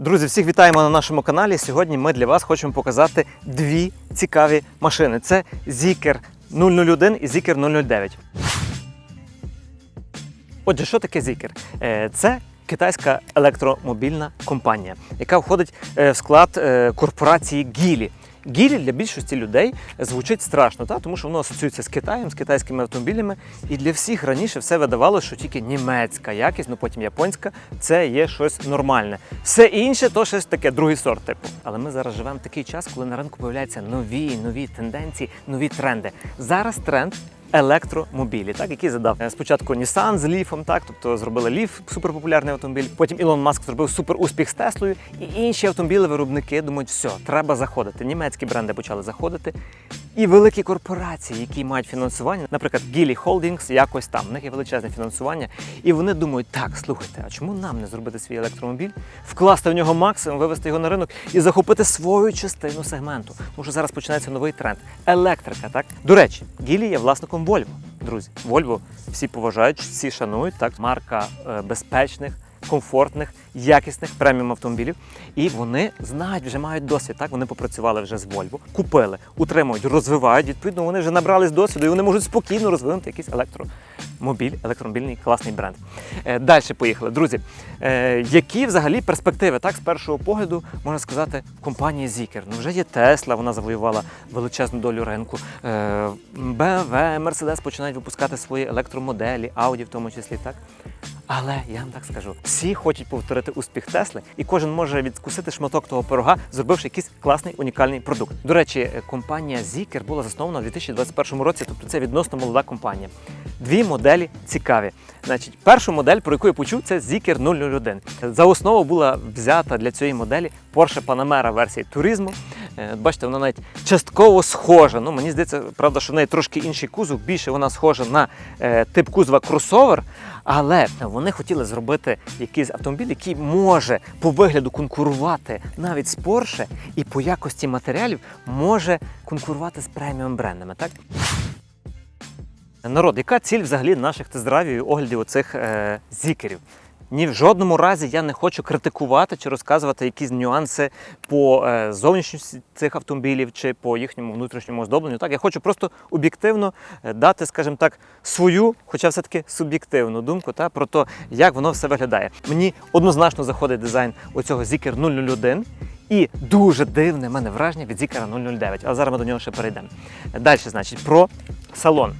Друзі, всіх вітаємо на нашому каналі. Сьогодні ми для вас хочемо показати дві цікаві машини. Це Zikr 001 і Zikr 009. Отже, що таке Zikr? Е, Це китайська електромобільна компанія, яка входить е, в склад е, корпорації Гілі. Гілі для більшості людей звучить страшно, та? тому що воно асоціюється з Китаєм, з китайськими автомобілями. І для всіх раніше все видавалося, що тільки німецька якість, ну потім японська, це є щось нормальне. Все інше то щось таке, другий сорт типу. Але ми зараз живемо в такий час, коли на ринку появляються нові, нові тенденції, нові тренди. Зараз тренд. Електромобілі, так які задав Е, спочатку Nissan з ліфом, так тобто зробили ліф суперпопулярний автомобіль. Потім Ілон Маск зробив супер успіх з Теслою, і інші автомобілі-виробники думають, все, треба заходити. Німецькі бренди почали заходити. І великі корпорації, які мають фінансування, наприклад, Geely Holdings, якось там, в них є величезне фінансування. І вони думають, так, слухайте, а чому нам не зробити свій електромобіль, вкласти в нього максимум, вивести його на ринок і захопити свою частину сегменту? Тому що зараз починається новий тренд електрика. Так до речі, Geely є власником Volvo. Друзі, Volvo всі поважають, всі шанують. Так, марка е, безпечних. Комфортних, якісних преміум автомобілів, і вони знають, вже мають досвід. Так вони попрацювали вже з Volvo, купили, утримують, розвивають. Відповідно, вони вже набрались досвіду, і вони можуть спокійно розвинути якийсь електромобіль, електромобільний класний бренд. Е, Далі поїхали. Друзі, е, які взагалі перспективи? Так, з першого погляду можна сказати, в компанії Zikr. Ну вже є Tesla, вона завоювала величезну долю ринку. Е, BMW, Mercedes починають випускати свої електромоделі, Audi в тому числі. Так. Але я вам так скажу, всі хочуть повторити успіх Тесли, і кожен може відкусити шматок того пирога, зробивши якийсь класний унікальний продукт. До речі, компанія Zikr була заснована у 2021 році, тобто це відносно молода компанія. Дві моделі цікаві. Значить, першу модель, про яку я почув, це Zikr 001. За основу була взята для цієї моделі Porsche Panamera версії туризму. Е, Бачите, вона навіть частково схожа. Ну, мені здається, правда, що в неї трошки інший кузов, більше вона схожа на е, тип кузова кросовер. Але вони хотіли зробити якийсь автомобіль, який може по вигляду конкурувати навіть з Porsche і по якості матеріалів може конкурувати з преміум брендами. Так? Народ, яка ціль взагалі наших тест-драйвів і оглядів оцих е, зікерів? Ні в жодному разі я не хочу критикувати чи розказувати якісь нюанси по е, зовнішності цих автомобілів чи по їхньому внутрішньому оздобленню. Так, я хочу просто об'єктивно е, дати, скажімо так, свою, хоча все-таки суб'єктивну думку та, про те, як воно все виглядає. Мені однозначно заходить дизайн оцього Zikr 001. І дуже дивне в мене враження від Zikr 009, але зараз ми до нього ще перейдемо. Далі, значить, про салон.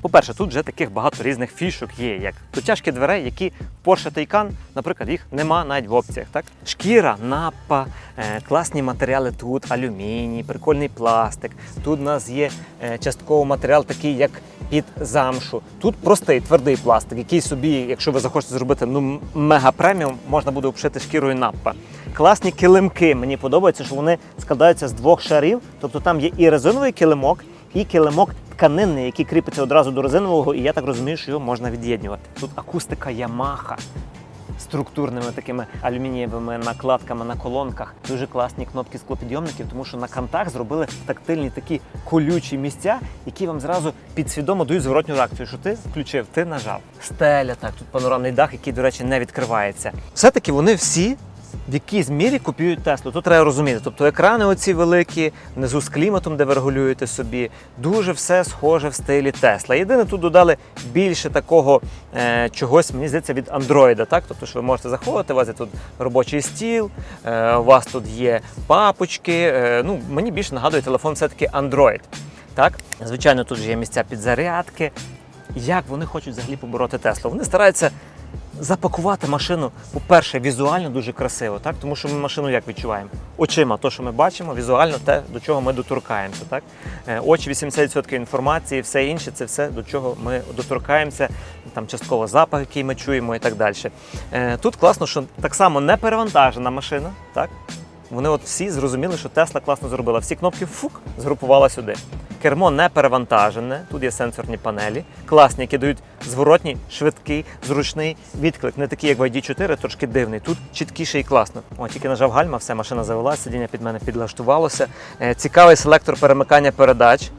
По-перше, тут вже таких багато різних фішок є, як дотяжки дверей, які Porsche Taycan, наприклад, їх нема навіть в опціях. Так? Шкіра, напа, е, класні матеріали тут, алюміній, прикольний пластик. Тут у нас є е, частково матеріал такий, як під замшу. Тут простий твердий пластик, який собі, якщо ви захочете зробити ну, мега преміум, можна буде обшити шкірою напа. Класні килимки. Мені подобається, що вони складаються з двох шарів, тобто там є і резиновий килимок, і килимок тканинний, який кріпиться одразу до резинового, і я так розумію, що його можна від'єднувати. Тут акустика Yamaha. Структурними такими алюмінієвими накладками на колонках. Дуже класні кнопки склопідйомників, тому що на кантах зробили тактильні такі колючі місця, які вам зразу підсвідомо дають зворотню реакцію, що ти включив, ти нажав. Стеля, так, тут панорамний дах, який, до речі, не відкривається. Все-таки вони всі в якійсь мірі копіюють Теслу. Тут треба розуміти. Тобто екрани оці великі, внизу з кліматом, де ви регулюєте собі, дуже все схоже в стилі Тесла. Єдине, тут додали більше такого е, чогось, мені здається, від так? Тобто, що ви можете заходити, у вас є тут робочий стіл, е, у вас тут є папочки. Е, ну, мені більше нагадує телефон все-таки Android. Так? Звичайно, тут же є місця підзарядки. Як вони хочуть взагалі побороти Теслу? Вони стараються запакувати машину, по-перше, візуально дуже красиво, так? тому що ми машину як відчуваємо? Очима, то, що ми бачимо, візуально те, до чого ми доторкаємося. Так? Е, Очі 80% інформації, все інше це все, до чого ми доторкаємося, там частково запах, який ми чуємо і так далі. Е, Тут класно, що так само не перевантажена машина. Так? Вони от всі зрозуміли, що Тесла класно зробила. Всі кнопки фук згрупувала сюди. Кермо не перевантажене, тут є сенсорні панелі, класні, які дають зворотній, швидкий, зручний відклик. Не такий, як в ID4, трошки дивний. Тут чіткіше і класно. О, тільки нажав гальма, все, машина завелася, сидіння під мене підлаштувалося. Е, Цікавий селектор перемикання передач.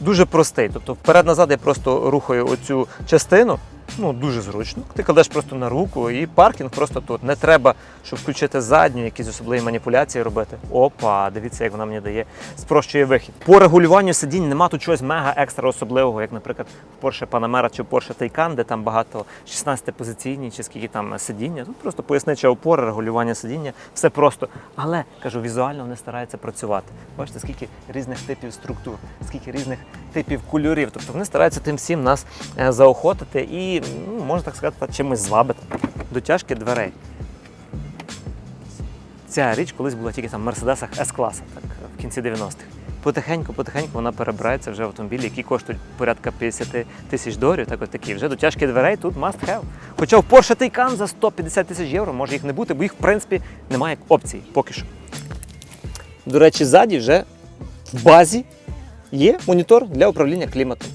Дуже простий. Тобто вперед-назад я просто рухаю оцю частину. Ну, дуже зручно. Ти кладеш просто на руку і паркінг просто тут. Не треба, щоб включити задню, якісь особливі маніпуляції робити. Опа, дивіться, як вона мені дає, спрощує вихід. По регулюванню сидінь нема тут чогось мега екстра особливого, як, наприклад, в Porsche Panamera чи Porsche Taycan, де там багато 16 позиційні чи скільки там сидіння. Тут просто пояснича опора, регулювання сидіння, все просто. Але кажу, візуально вони стараються працювати. Бачите, скільки різних типів структур, скільки різних типів кольорів. Тобто вони стараються тим всім нас е, заохотити і, ну, можна так сказати, чимось звабити. Дотяжки дверей. Ця річ колись була тільки там в Мерседесах С-класа, так в кінці 90-х. Потихеньку, потихеньку вона перебирається вже в автомобілі, які коштують порядка 50 тисяч доларів. Так от такі. Вже дотяжки дверей тут must have. Хоча в Porsche Taycan за 150 тисяч євро може їх не бути, бо їх в принципі немає опцій поки що. До речі, ззаді вже в базі є монітор для управління кліматом.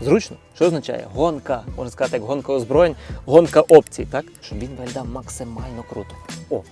Зручно. Що означає? Гонка, можна сказати, як гонка озброєнь, гонка опцій, так? Щоб він виглядав максимально круто. О,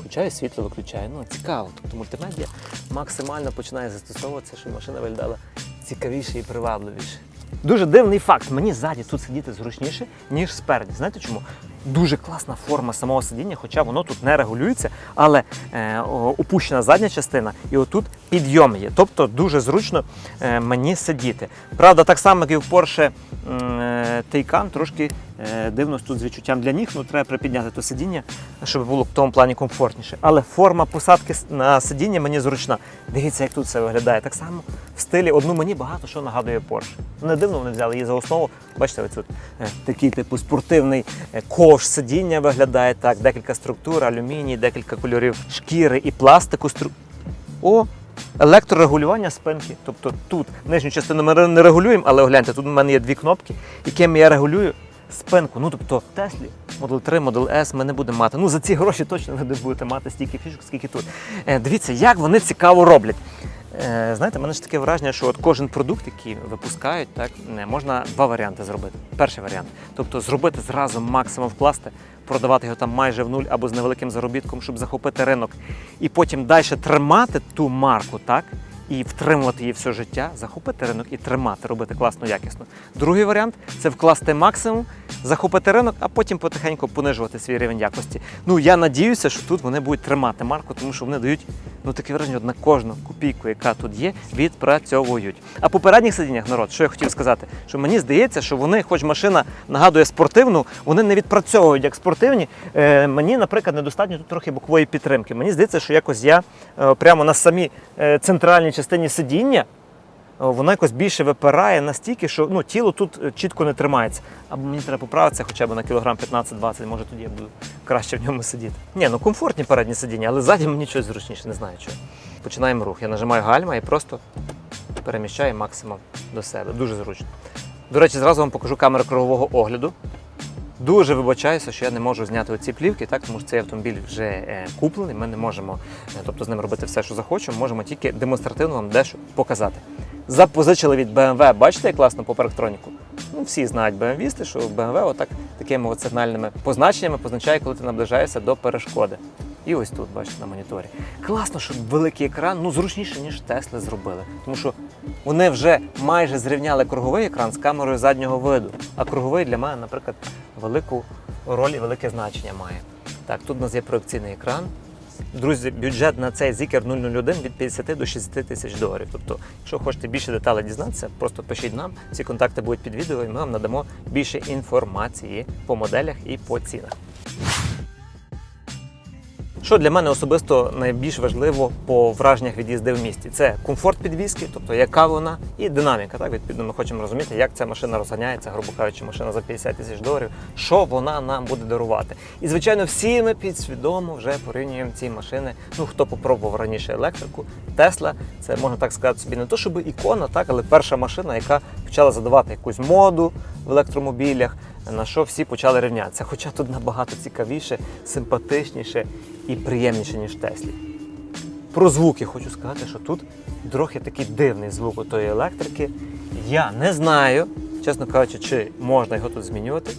включаю світло, виключаю. Ну, цікаво. Тобто мультимедіа максимально починає застосовуватися, щоб машина виглядала цікавіше і привабливіше. Дуже дивний факт. Мені ззаді тут сидіти зручніше, ніж спереді. Знаєте чому? Дуже класна форма самого сидіння, хоча воно тут не регулюється, але е, опущена задня частина, і отут підйом є. Тобто дуже зручно е, мені сидіти. Правда, так само, як і в Porsche е, Taycan, трошки е, дивно тут з відчуттям для ніг, ну треба припідняти то сидіння, щоб було в тому плані комфортніше. Але форма посадки на сидіння мені зручна. Дивіться, як тут все виглядає. Так само в стилі одну мені багато що нагадує Porsche. Не дивно вони взяли її за основу. Бачите, ось тут е, такий типу спортивний е, ковш сидіння виглядає так, декілька структур, алюміній, декілька кольорів шкіри і пластику. О, електрорегулювання спинки. Тобто тут нижню частину ми не регулюємо, але гляньте, тут у мене є дві кнопки, якими я регулюю спинку. Ну тобто Теслі Model 3, Model S ми не будемо мати. Ну за ці гроші точно ви не будете мати стільки фішок, скільки тут. Е, дивіться, як вони цікаво роблять. Е, знаєте, мене ж таке враження, що от кожен продукт, який випускають, так не можна два варіанти зробити. Перший варіант, тобто зробити зразу максимум вкласти, продавати його там майже в нуль або з невеликим заробітком, щоб захопити ринок, і потім далі тримати ту марку, так. І втримувати її все життя, захопити ринок і тримати, робити класно, якісно. Другий варіант це вкласти максимум, захопити ринок, а потім потихеньку понижувати свій рівень якості. Ну я надіюся, що тут вони будуть тримати марку, тому що вони дають ну таке враження, на кожну копійку, яка тут є, відпрацьовують. А по передніх сидіннях народ, що я хотів сказати, що мені здається, що вони, хоч машина нагадує спортивну, вони не відпрацьовують як спортивні. Е, мені, наприклад, недостатньо тут трохи бокової підтримки. Мені здається, що якось я е, прямо на самій е, центральній частині сидіння. О, Воно якось більше випирає настільки, що ну, тіло тут е, чітко не тримається. Або мені треба поправитися хоча б на кілограм 15-20, може тоді я буду краще в ньому сидіти. Ні, ну комфортні передні сидіння, але ззаді мені щось зручніше, не знаю чого. Починаємо рух. Я нажимаю гальма і просто переміщаю максимум до себе. Дуже зручно. До речі, зразу вам покажу камеру кругового огляду. Дуже вибачаюся, що я не можу зняти оці плівки, так, тому що цей автомобіль вже е, куплений. Ми не можемо е, тобто, з ним робити все, що захочемо. Можемо тільки демонстративно вам дещо показати. Запозичили від BMW, бачите, як класно по парктроніку? Ну, всі знають BMW, що BMW отак такими от сигнальними позначеннями позначає, коли ти наближаєшся до перешкоди. І ось тут, бачите, на моніторі. Класно, що великий екран, ну зручніше, ніж Тесли зробили. Тому що вони вже майже зрівняли круговий екран з камерою заднього виду. А круговий для мене, наприклад, велику роль і велике значення має. Так, тут у нас є проекційний екран. Друзі, бюджет на цей зікер 001 від 50 до 60 тисяч доларів. Тобто, якщо хочете більше деталей дізнатися, просто пишіть нам. Всі контакти будуть під відео, і ми вам надамо більше інформації по моделях і по цінах. Що для мене особисто найбільш важливо по враженнях від їзди в місті? Це комфорт підвізки, тобто яка вона, і динаміка. Так, відповідно, ми хочемо розуміти, як ця машина розганяється, грубо кажучи, машина за 50 тисяч доларів, що вона нам буде дарувати. І звичайно, всі ми підсвідомо вже порівнюємо ці машини. Ну хто попробував раніше електрику, Тесла, це можна так сказати собі, не то щоб ікона, так, але перша машина, яка почала задавати якусь моду в електромобілях. На що всі почали рівнятися. Хоча тут набагато цікавіше, симпатичніше і приємніше, ніж Теслі. Про звуки хочу сказати, що тут трохи такий дивний звук у тої електрики. Я не знаю, чесно кажучи, чи можна його тут змінювати.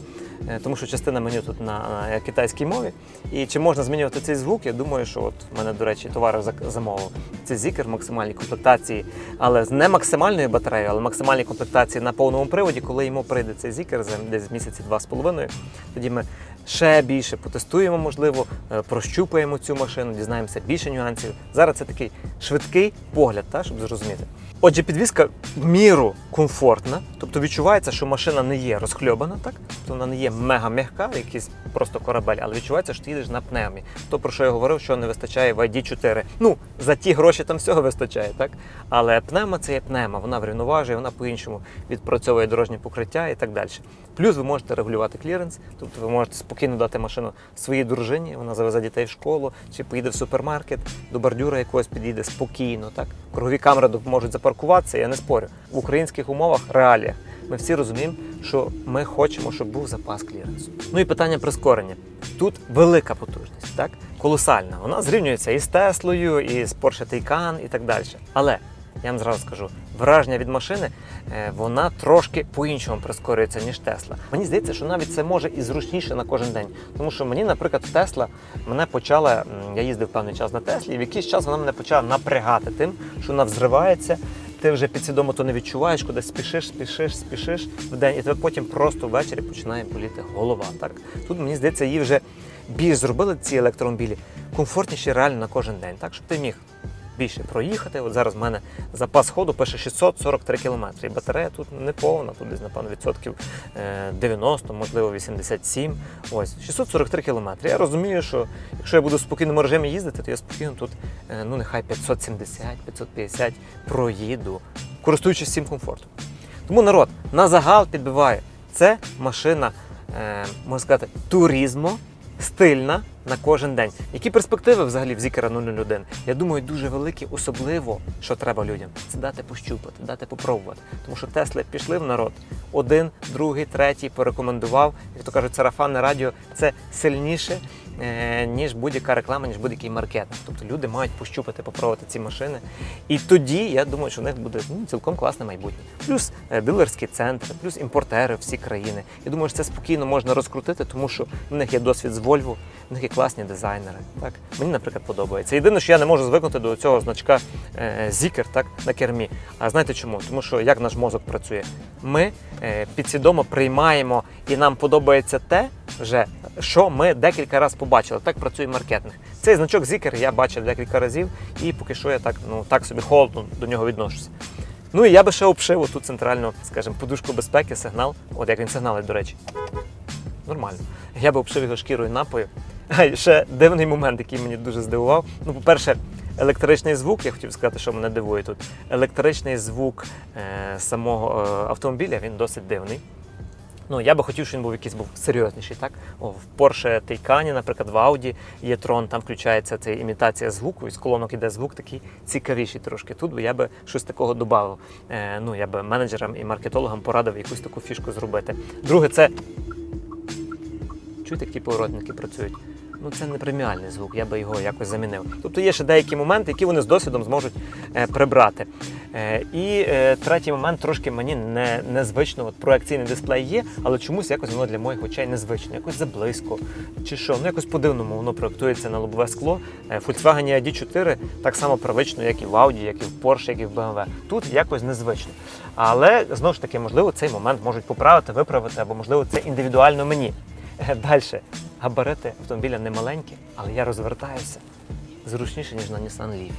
Е, тому що частина меню тут на, на китайській мові. І чи можна змінювати цей звук? Я думаю, що от в мене, до речі, товариш зак- замовив. Це зікер в максимальній комплектації, але з не максимальною батареєю, але максимальній комплектації на повному приводі, коли йому прийде цей зікер за десь місяці два з половиною. Тоді ми ще більше потестуємо, можливо, е, прощупаємо цю машину, дізнаємося більше нюансів. Зараз це такий швидкий погляд, та, щоб зрозуміти. Отже, підвізка в міру комфортна, тобто відчувається, що машина не є розхльобана, так? Тобто вона не є мега м'яка, якийсь просто корабель, але відчувається, що ти їдеш на пневмі. То, про що я говорив, що не вистачає в ID4. Ну, за ті гроші там всього вистачає, так? Але пневма це є пневма, вона врівноважує, вона по-іншому відпрацьовує дорожнє покриття і так далі. Плюс ви можете регулювати кліренс, тобто ви можете спокійно дати машину своїй дружині, вона завезе дітей в школу, чи поїде в супермаркет, до бордюра якогось підійде спокійно. Так? Кругові камери допоможуть запаркуватися, я не спорю. В українських умовах, реаліях, ми всі розуміємо, що ми хочемо, щоб був запас кліренсу. Ну і питання прискорення. Тут велика потужність, так? колосальна. Вона зрівнюється і з Теслою, і з Porsche Taycan, і так далі. Але я вам зразу скажу, враження від машини е, вона трошки по-іншому прискорюється, ніж Тесла. Мені здається, що навіть це може і зручніше на кожен день. Тому що мені, наприклад, Тесла мене почала, я їздив певний час на Теслі, і в якийсь час вона мене почала напрягати тим, що вона взривається. Ти вже підсвідомо то не відчуваєш, кудись спішиш, спішиш, спішиш в день, і тебе потім просто ввечері починає боліти голова. Так тут мені здається, її вже більш зробили ці електромобілі комфортніші реально на кожен день, так щоб ти міг більше проїхати. От зараз в мене запас ходу пише 643 кілометри. І батарея тут не повна, тут десь, напевно, відсотків е, 90, можливо, 87. Ось 643 кілометри. Я розумію, що якщо я буду в спокійному режимі їздити, то я спокійно тут, е, ну нехай 570-550 проїду, користуючись цим комфортом. Тому народ на загал підбиває. Це машина, е, можна сказати, туризмо, стильна на кожен день. Які перспективи взагалі в Зікера 001? Я думаю, дуже великі, особливо, що треба людям, це дати пощупати, дати попробувати. Тому що Тесли пішли в народ. Один, другий, третій порекомендував. Як то кажуть, сарафанне радіо це сильніше, ніж будь-яка реклама, ніж будь-який маркетинг. Тобто люди мають пощупати, попробувати ці машини. І тоді я думаю, що в них буде ну, цілком класне майбутнє. Плюс е, дилерські центри, плюс імпортери всі країни. Я думаю, що це спокійно можна розкрутити, тому що в них є досвід з Volvo, в них є класні дизайнери. Так мені, наприклад, подобається. Єдине, що я не можу звикнути до цього значка е, Zikr, так на кермі. А знаєте чому? Тому що як наш мозок працює? Ми е, підсвідомо приймаємо і нам подобається те, вже що ми декілька разів побачили. Так працює маркетинг. Цей значок Zikr я бачив декілька разів, і поки що я так, ну так собі холодно до нього відношуся. Ну і я би ще обшив оту центральну, скажімо, подушку безпеки, сигнал. От як він сигналить, до речі. Нормально. Я би обшив його шкірою напою. А ще дивний момент, який мені дуже здивував. Ну, по-перше, електричний звук, я хотів сказати, що мене дивує тут. Електричний звук е, самого е, автомобіля він досить дивний. Ну, я би хотів, щоб він був якийсь був серйозніший, так? О, в Porsche Taycan, наприклад, в Audi є трон, там включається ця імітація звуку, і з колонок іде звук такий цікавіший трошки. Тут би я би щось такого додав. Е, ну, я би менеджерам і маркетологам порадив якусь таку фішку зробити. Друге, це чуєте, як ті поворотники працюють? Ну, це не преміальний звук, я би його якось замінив. Тобто є ще деякі моменти, які вони з досвідом зможуть е, прибрати. Е, і е, третій момент трошки мені не, незвично. От проекційний дисплей є, але чомусь якось воно для моїх очей незвично, якось заблизько. Чи що? Ну якось по-дивному воно проектується на лобове скло. Е, Volkswagen ID4 так само привично, як і в Audi, як і в Porsche, як і в BMW. Тут якось незвично. Але знову ж таки, можливо, цей момент можуть поправити, виправити, або можливо це індивідуально мені. Далі. Габарити автомобіля не маленькі, але я розвертаюся зручніше, ніж на Nissan Leaf.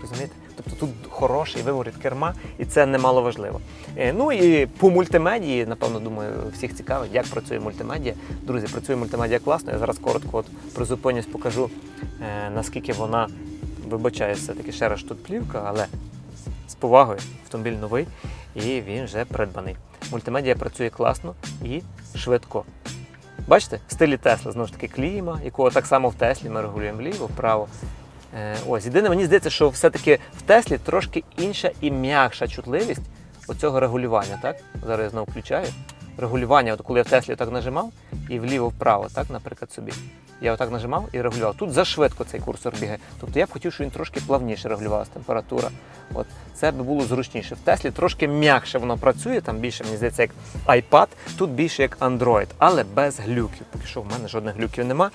Розумієте? Тобто тут хороший виворіт керма, і це немало важливо. Е, Ну і по мультимедії, напевно, думаю, всіх цікавить, як працює мультимедіа. Друзі, працює мультимедіа класно. Я зараз коротко от призупинюсь, покажу, е, наскільки вона вибачаю, все-таки ще раз тут плівка, але з повагою автомобіль новий і він вже придбаний. Мультимедіа працює класно і швидко. Бачите, в стилі Тесла знову ж таки кліма, якого так само в Теслі ми регулюємо вліво, вправо. Е, ось, єдине, мені здається, що все-таки в Теслі трошки інша і м'якша чутливість оцього регулювання. Так? Зараз я знову включаю. регулювання, от коли я в Теслі так нажимав і вліво-вправо, так, наприклад, собі. Я отак нажимав і регулював. Тут зашвидко цей курсор бігає. Тобто я б хотів, щоб він трошки плавніше регулювалася температура. От це би було зручніше. В Теслі трошки м'якше воно працює, там більше, мені здається, як iPad, тут більше як Android, але без глюків. Поки що в мене жодних глюків нема.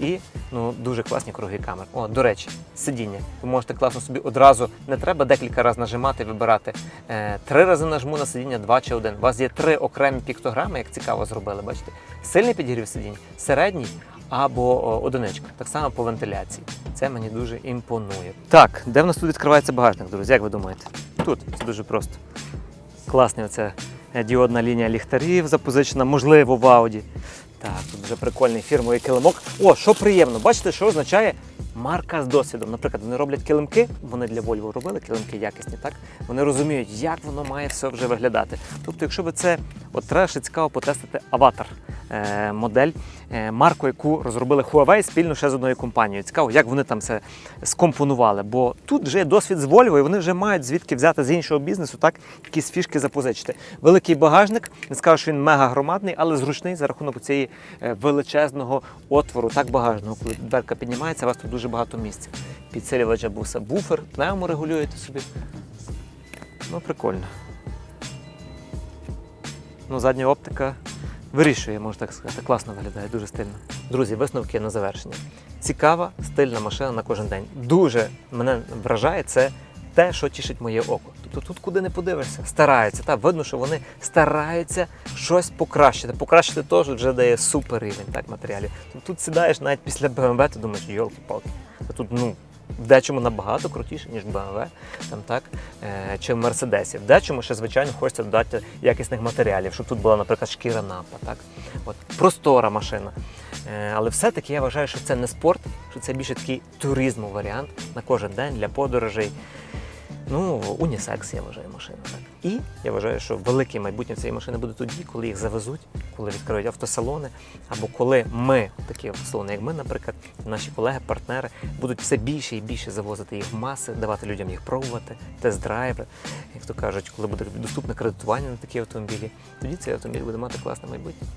І ну, дуже класні круги камер. О, до речі, сидіння. Ви можете класно собі одразу, не треба декілька разів нажимати, вибирати. Е, три рази нажму на сидіння, два чи один. У вас є три окремі піктограми, як цікаво зробили, бачите? Сильний підігрів сидінь, середній або одиничка. Так само по вентиляції. Це мені дуже імпонує. Так, де в нас тут відкривається багажник, друзі? Як ви думаєте? Тут це дуже просто. Класна оця е, діодна лінія ліхтарів запозичена, можливо, в Ауді. Так, тут вже прикольний фірмовий килимок. О, що приємно, бачите, що означає марка з досвідом. Наприклад, вони роблять килимки, вони для Volvo робили килимки якісні, так? Вони розуміють, як воно має все вже виглядати. Тобто, якщо ви це, от треба ще цікаво потестити аватар. е, Модель, е, марку, яку розробили Huawei спільно ще з одною компанією. Цікаво, як вони там це скомпонували. Бо тут вже є досвід з Volvo, і вони вже мають звідки взяти з іншого бізнесу, так якісь фішки запозичити. Великий багажник, не скажу, що він мега громадний, але зручний за рахунок цієї величезного отвору, так багажного. Коли дверка піднімається, вас тут дуже багато місця. Підсилювач все буфер, пневмо регулюєте собі. Ну, прикольно. Ну, задня оптика вирішує, можна так сказати. Класно виглядає, дуже стильно. Друзі, висновки на завершення. Цікава, стильна машина на кожен день. Дуже мене вражає це те, що тішить моє око. Тобто тут куди не подивишся, стараються. Та видно, що вони стараються щось покращити. Покращити теж вже дає супер рівень так, матеріалів. Тобто тут сідаєш навіть після BMW, ти думаєш, йолки-палки. Тут ну. В дечому набагато крутіше, ніж BMW, там так, е, чи в Мерседесі. В дечому ще, звичайно, хочеться додати якісних матеріалів, щоб тут була, наприклад, шкіра напа. Так? От, простора машина. Е, але все-таки я вважаю, що це не спорт, що це більше такий туризму варіант на кожен день для подорожей. Ну, унісекс, я вважаю, машина. Так. І я вважаю, що велике майбутнє цієї машини буде тоді, коли їх завезуть, коли відкриють автосалони, або коли ми, такі автосалони, як ми, наприклад, наші колеги, партнери, будуть все більше і більше завозити їх в маси, давати людям їх пробувати, тест-драйви. Як то кажуть, коли буде доступне кредитування на такі автомобілі, тоді цей автомобіль буде мати класне майбутнє.